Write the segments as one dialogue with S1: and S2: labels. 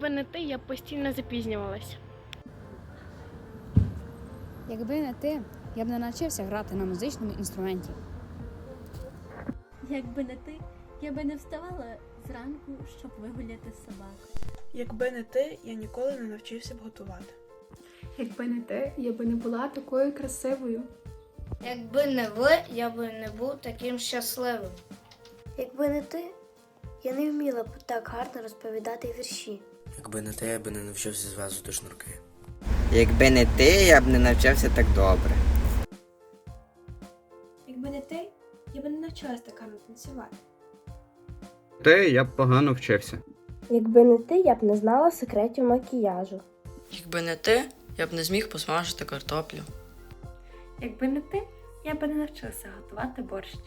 S1: Якби не ти, я б постійно запізнювалася.
S2: Якби не ти, я б не навчився грати на музичному інструменті.
S3: Якби не ти, я би не вставала зранку, щоб вигуляти собаку.
S4: Якби не ти, я ніколи не навчився б готувати.
S5: Якби не ти, я би не була такою красивою.
S6: Якби не ви, я би не був таким щасливим.
S7: Якби не ти, я не вміла б так гарно розповідати вірші.
S8: Якби не те, я би не навчився зв'язувати шнурки.
S9: Якби не ти, я б не навчався так добре.
S10: Якби не ти, я би не навчилась так гарно танцювати.
S11: Те я б погано вчився.
S7: Якби не ти, я б не знала секретів макіяжу.
S12: Якби не ти, я б не зміг посмажити картоплю.
S3: Якби не ти, я би не навчилася готувати борщ.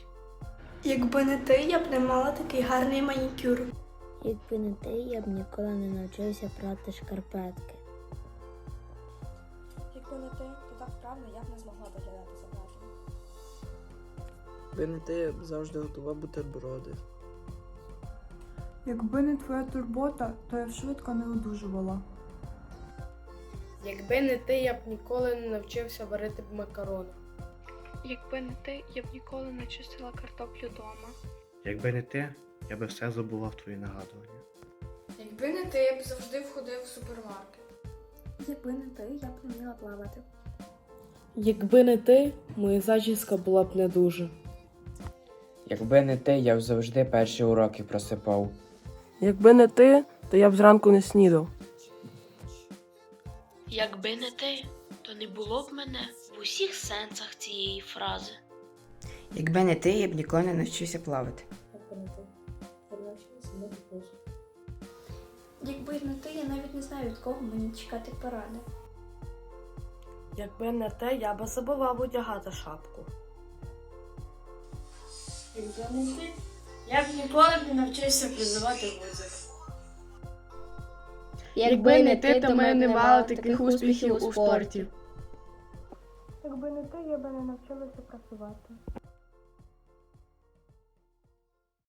S10: Якби не ти, я б не мала такий гарний манікюр.
S7: Якби не ти, я б ніколи не навчився прати шкарпетки.
S10: Якби не ти, то так вправно я б не змогла доглядати за братом.
S4: Якби не ти, я б завжди готував бутерброди.
S5: Якби не твоя турбота, то я б швидко не одужувала.
S1: Якби не ти, я б ніколи не навчився варити макарони.
S5: Якби не ти, я б ніколи не чистила картоплю вдома.
S11: Якби не ти, я би все забував твої нагадування.
S5: Якби не ти, я б завжди входив в супермаркет.
S10: Якби не ти, я б не вміла плавати.
S1: Якби не ти, моя зачіска була б не дуже.
S9: Якби не ти, я б завжди перші уроки просипав.
S4: Якби не ти, то я б зранку не снідав.
S6: Якби не ти, то не було б мене в усіх сенсах цієї фрази.
S9: Якби не ти, я б ніколи не навчився плавати.
S10: Якби не ти, я навіть не знаю, від кого мені чекати поради.
S4: Якби не те, я би забував одягати шапку.
S6: Якби не ти, я б ніколи б не навчився призивати музику.
S1: Якби не ти, то ми не мали таких успіхів у спорті.
S10: Якби не ти, я би не навчилася працювати.